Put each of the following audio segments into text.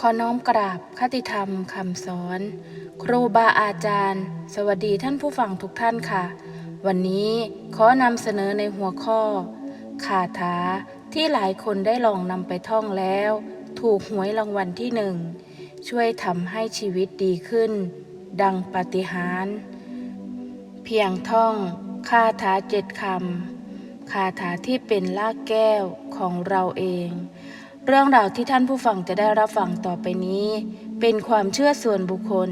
ขอน้อมกราบคติธรรมคำสอน ครูบาอาจารย์ สวัสดีท่านผู้ฟังทุกท่านค่ะ วันนี้ขอนำเสนอในหัวข้อคาถาที่หลายคนได้ลองนำไปท่องแล้ว ถูกหวยรางวัลที่หนึ่ง ช่วยทำให้ชีวิตดีขึ้น ดังปาฏิหาริย์เพียงท่องคาถาเจ็ดคำคาถาที่เป็นลากแก้วของเราเอง เรื่องราวที่ท่านผู้ฟังจะได้รับฟังต่อไปนี้ เป็นความเชื่อส่วนบุคคล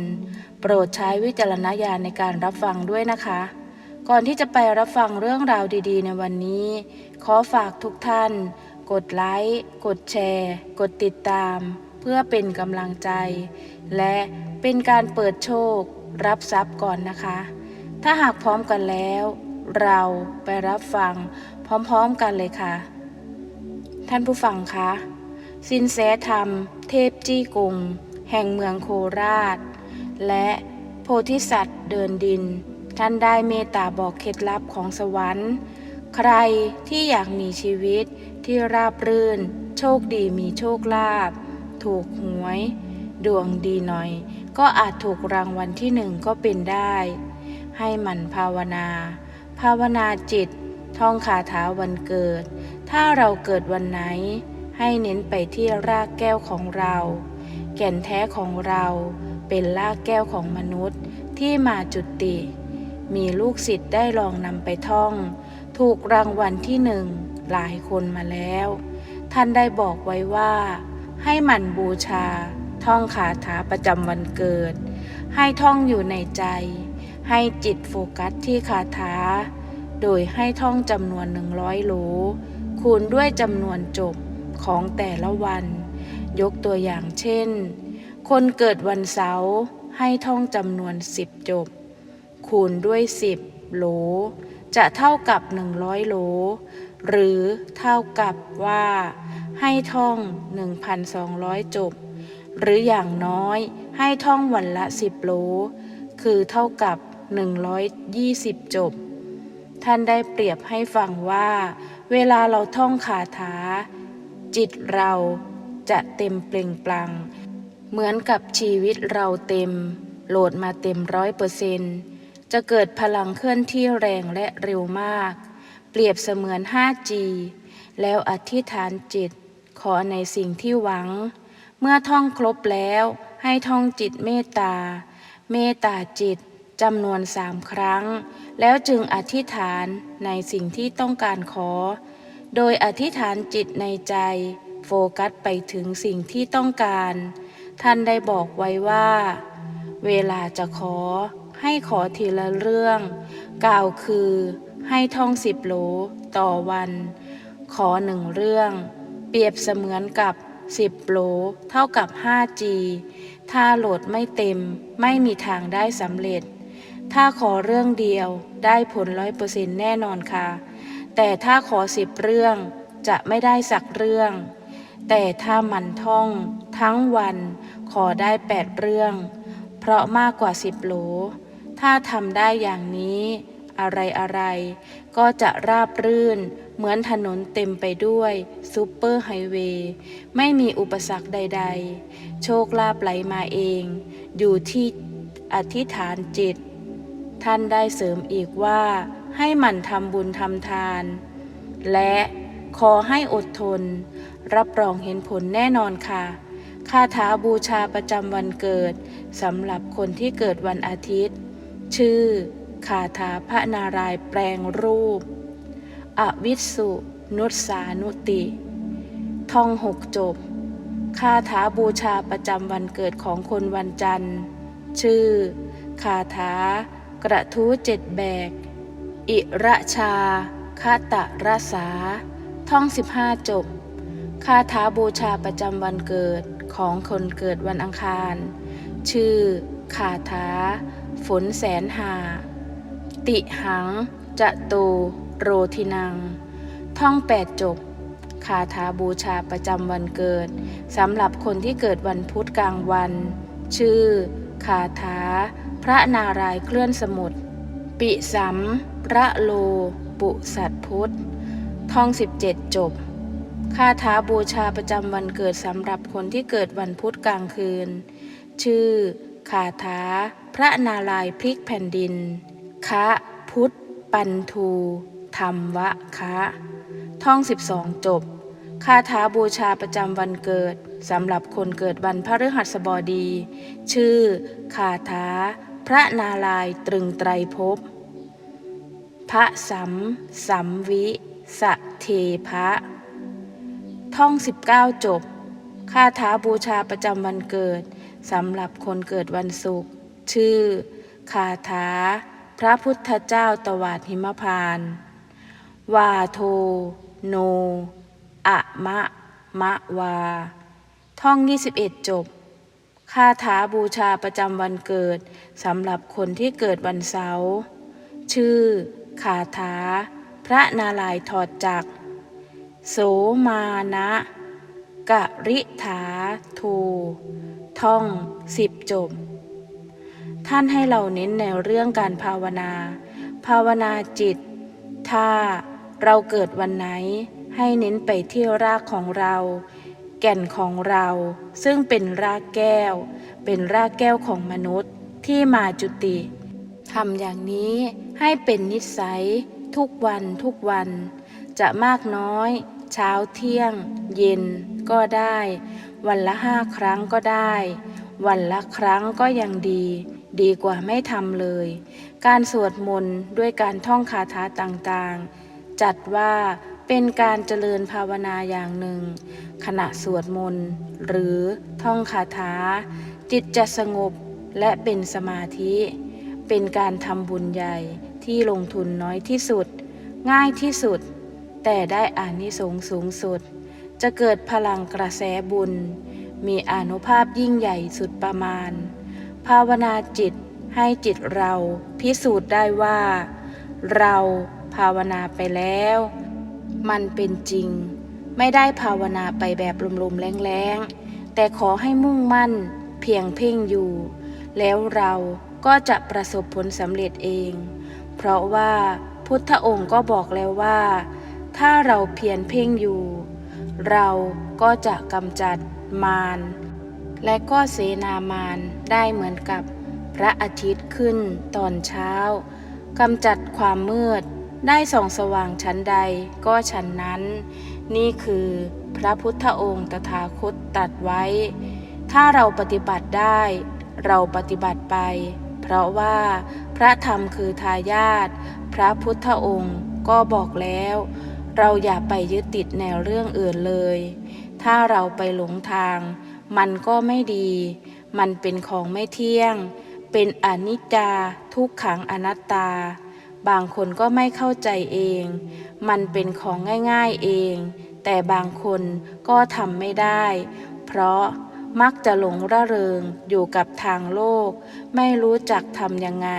โปรดใช้วิจารณญาณในการรับฟังด้วยนะคะ ก่อนที่จะไปรับฟังเรื่องราวดีๆ ในวันนี้ ขอฝากทุกท่าน กดไลค์กดแชร์ กดติดตาม เพื่อเป็นกำลังใจ และเป็นการเปิดโชครับทรัพย์ก่อนนะคะ ถ้าหากพร้อมกันแล้ว เราไปรับฟังพร้อมๆกันเลยค่ะ ท่านผู้ฟังคะ สินแสธรรม เทพจี้กรุงแห่งเมืองโคราช และโพธิสัตว์เดินดิน ท่านได้เมตตาบอกเคล็ดลับของสวรรค์ ใครที่อยากมีชีวิตที่ราบรื่น โชคดีมีโชคลาภถูกหวย ดวงดีหน่อย ก็อาจถูกรางวัลที่หนึ่งก็เป็นได้ ให้หมันภาวนา ภาวนาจิตท่องคาถาวันเกิด ถ้าเราเกิดวันไหน ให้เน้นไปที่รากแก้วของเรา แก่นแท้ของเราเป็นรากแก้วของมนุษย์ที่มาจุติ มีลูกศิษย์ได้ลองนำไปท่อง ถูกรางวัลที่หนึ่งหลายคนมาแล้ว ท่านได้บอกไว้ว่า ให้หมั่นบูชา ท่องคาถาประจำวันเกิด ให้ท่องอยู่ในใจ ให้จิตโฟกัสที่คาถา โดยให้ท่องจำนวนหนึ่งร้อยโหลคูณด้วยจำนวนจบ ของแต่ละวัน ยกตัวอย่างเช่น คนเกิดวันเสาร์ให้ท่องจำนวนสิบจบ คูณด้วยสิบโหล จะเท่ากับหนึ่ร้อยโหล หรือเท่ากับว่า ให้ท่องหนึ่งพันสองร้อยจบ หรืออย่างน้อยให้ท่องวันละสิบโหล คือเท่ากับ 120 จบ ท่านได้เปรียบให้ฟังว่า เวลาเราท่องคาถา จิตเราจะเต็มเปล่งปลัง เหมือนกับชีวิตเราเต็ม โหลดมาเต็มร้อยเปอร์เซนจะเกิดพลังเคลื่อนที่แรงและเร็วมาก เปรียบเสมือน 5G แล้วอธิษฐานจิต ขอในสิ่งที่หวัง เมื่อท่องครบแล้วให้ท่องจิตเมตตา เมตตาจิตจำนวนสามครั้ง แล้วจึงอธิษฐานในสิ่งที่ต้องการขอ โดยอธิษฐานจิตในใจ โฟกัสไปถึงสิ่งที่ต้องการ ท่านได้บอกไว้ว่า เวลาจะขอ ให้ขอทีละเรื่อง กล่าวคือ ให้ท่องสิบโหลต่อวัน ขอหนึ่งเรื่อง เปรียบเสมือนกับ10โหลเท่ากับ 5G ถ้าโหลดไม่เต็มไม่มีทางได้สำเร็จ ถ้าขอเรื่องเดียวได้ผลร้อยเปอร์เซ็นต์แน่นอนค่ะ แต่ถ้าขอสิบเรื่องจะไม่ได้สักเรื่อง แต่ถ้ามันท่องทั้งวันขอได้แปดเรื่อง เพราะมากกว่าสิบโหล ถ้าทำได้อย่างนี้ อะไรอะไรก็จะราบรื่น เหมือนถนนเต็มไปด้วยซูเปอร์ไฮเวย์ไม่มีอุปสรรคใด ๆ โชคลาภไหลมาเอง อยู่ที่อธิษฐานจิต ท่านได้เสริมอีกว่า ให้หมั่นทำบุญทำทาน และขอให้อดทน รับรองเห็นผลแน่นอนค่ะคาถาบูชาประจำวันเกิดสำหรับคนที่เกิดวันอาทิตย์ ชื่อคาถาพระนารายณ์แปลงรูป อวิสสุนุสานุติ ท่องหกจบ คาถาบูชาประจำวันเกิดของคนวันจันทร์ ชื่อ คาถากระทู้เจ็ดแบก อิระชาคาตะรสา ท่องสิบห้าจบ คาถาบูชาประจำวันเกิดของคนเกิดวันอังคาร ชื่อคาถา ฝนแสนหา ติหัง จะตูโรทินัง ท่องแปดจบ คาถาบูชาประจำวันเกิดสำหรับคนที่เกิดวันพุธกลางวัน ชื่อ คาถา พระนารายเคลื่อนสมุทร ปิสัมระโล ปุสัตพุทธท่องสิบเจ็ดจบ คาถาบูชาประจำวันเกิดสำหรับคนที่เกิดวันพุธกลางคืน ชื่อคาถาพระนารายพลิกแผ่นดิน คะพุทธปันทูธรรมวะคะท่อง 12 จบ คาถาบูชาประจำวันเกิดสำหรับคนเกิดวันพฤหัสบดี ชื่อคาถา พระนารายตรึงไตรภพ พระสัมสัมวิสะเทพะ ท่อง 19 จบ คาถาบูชาประจำวันเกิดสำหรับคนเกิดวันศุกร์ ชื่อ คาถา พระพุทธเจ้าตวาดหิมพาน วาโท โน อะมะ มะวา ท่อง 21 จบ คาถาบูชาประจำวันเกิดสำหรับคนที่เกิดวันเสาร์ชื่อคาถา พระนารายถอดจักโสมานะกะริถาทูท่องสิบจบ ท่านให้เราเน้นในเรื่องการภาวนา ภาวนาจิต ถ้าเราเกิดวันไหนให้เน้นไปที่รากของเรา แก่นของเราซึ่งเป็นรากแก้ว เป็นรากแก้วของมนุษย์ที่มาจุติทำอย่างนี้ให้เป็นนิสัยทุกวันทุกวัน จะมากน้อย เช้าเที่ยง เย็นก็ได้ วันละห้าครั้งก็ได้ วันละครั้งก็ยังดี ดีกว่าไม่ทำเลย การสวดมนต์ด้วยการท่องคาถาต่างๆ จัดว่า เป็นการเจริญภาวนาอย่างหนึ่ง ขณะสวดมนต์ หรือท่องคาถา จิตจะสงบและเป็นสมาธิ เป็นการทำบุญใหญ่ที่ลงทุนน้อยที่สุด ง่ายที่สุด แต่ได้อานิสงส์สูงสุด จะเกิดพลังกระแสบุญ มีอนุภาพยิ่งใหญ่สุดประมาณ ภาวนาจิตให้จิตเราพิสูจน์ได้ว่า เราภาวนาไปแล้ว มันเป็นจริง ไม่ได้ภาวนาไปแบบลมๆแรงๆ แต่ขอให้มุ่งมั่น เพียงเพ่งอยู่ แล้วเราก็จะประสบผลสำเร็จเอง เพราะว่าพุทธองค์ก็บอกแล้วว่า ถ้าเราเพียรเพ่งอยู่ เราก็จะกำจัดมารและก็เสนามารได้เหมือนกับพระอาทิตย์ขึ้นตอนเช้ากำจัดความมืด ได้ส่องสว่างชั้นใดก็ชั้นนั้น นี่คือพระพุทธองค์ตถาคตตัดไว้ ถ้าเราปฏิบัติได้ เราปฏิบัติไป เพราะว่าพระธรรมคือทายาทพระพุทธองค์ก็บอกแล้ว เราอย่าไปยึดติดในวเรื่องอื่นเลย ถ้าเราไปหลงทาง มันก็ไม่ดี มันเป็นของไม่เที่ยง เป็นอนิจจาทุกขังอนัตตา บางคนก็ไม่เข้าใจเอง มันเป็นของง่ายๆเอง แต่บางคนก็ทำไม่ได้ เพราะมักจะหลงระเริงอยู่กับทางโลก ไม่รู้จักทำยังไง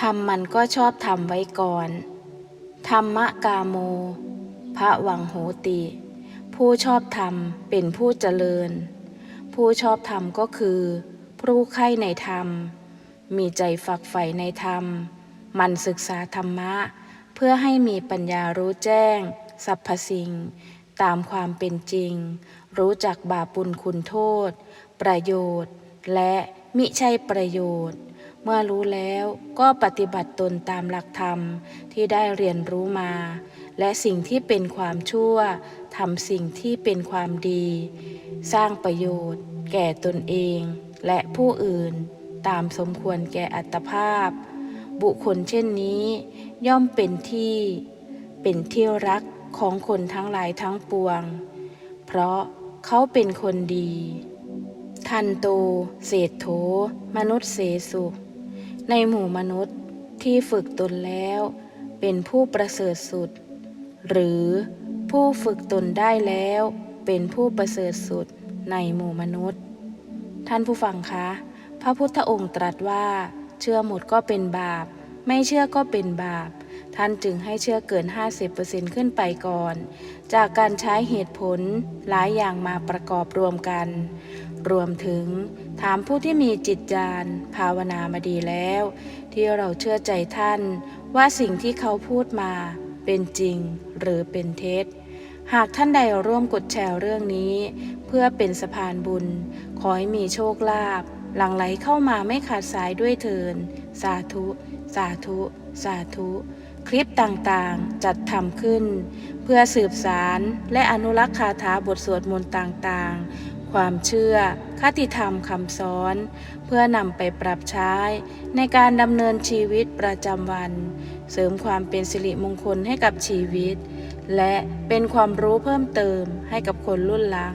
ทำมันก็ชอบทำไว้ก่อน ธรรมกาโม พระวังโหติ ผู้ชอบธรรมเป็นผู้เจริญ ผู้ชอบธรรมก็คือ ผู้ใคร่ในธรรม มีใจฝักใฝ่ในธรรม มันศึกษาธรรมะ เพื่อให้มีปัญญารู้แจ้งสรรพสิ่ง ตามความเป็นจริง รู้จักบาปบุญคุณโทษ ประโยชน์ และมิใช่ประโยชน์ เมื่อรู้แล้วก็ปฏิบัติตนตามหลักธรรมที่ได้เรียนรู้มา และสิ่งที่เป็นความชั่วทำสิ่งที่เป็นความดี สร้างประโยชน์ แก่ตนเอง และผู้อื่น ตามสมควรแก่อัตภาพ บุคคลเช่นนี้ ย่อมเป็นที่ เป็นเที่รักของคนทั้งหลายทั้งปวง เพราะเขาเป็นคนดี ทันโตเศษโธมนุษย์เสสุ ในหมู่มนุษย์ที่ฝึกตนแล้ว เป็นผู้ประเสริฐสุด หรือผู้ฝึกตนได้แล้ว เป็นผู้ประเสริฐสุดในหมู่มนุษย์ ท่านผู้ฟังคะ พระพุทธองค์ตรัสว่า เชื่อหมดก็เป็นบาป ไม่เชื่อก็เป็นบาป ท่านจึงให้เชื่อเกิน 50%ขึ้นไปก่อน จากการใช้เหตุผลหลายอย่างมาประกอบรวมกัน รวมถึงถามผู้ที่มีจิตญาณภาวนามาดีแล้ว ที่เราเชื่อใจท่านว่าสิ่งที่เขาพูดมาเป็นจริงหรือเป็นเท็จ หากท่านใดร่วมกดแชร์เรื่องนี้ เพื่อเป็นสะพานบุญ ขอให้มีโชคลาภหลั่งไหลเข้ามาไม่ขาดสายด้วยเถิน สาธุ สาธุ สาธุ คลิปต่างๆจัดทำขึ้น เพื่อสืบสารและอนุรักษ์คาถาบทสวดมนต์ต่างๆ ความเชื่อ คติธรรมคำสอน เพื่อนำไปปรับใช้ในการดำเนินชีวิตประจำวัน เสริมความเป็นสิริมงคลให้กับชีวิต และเป็นความรู้เพิ่มเติมให้กับคนรุ่นหลัง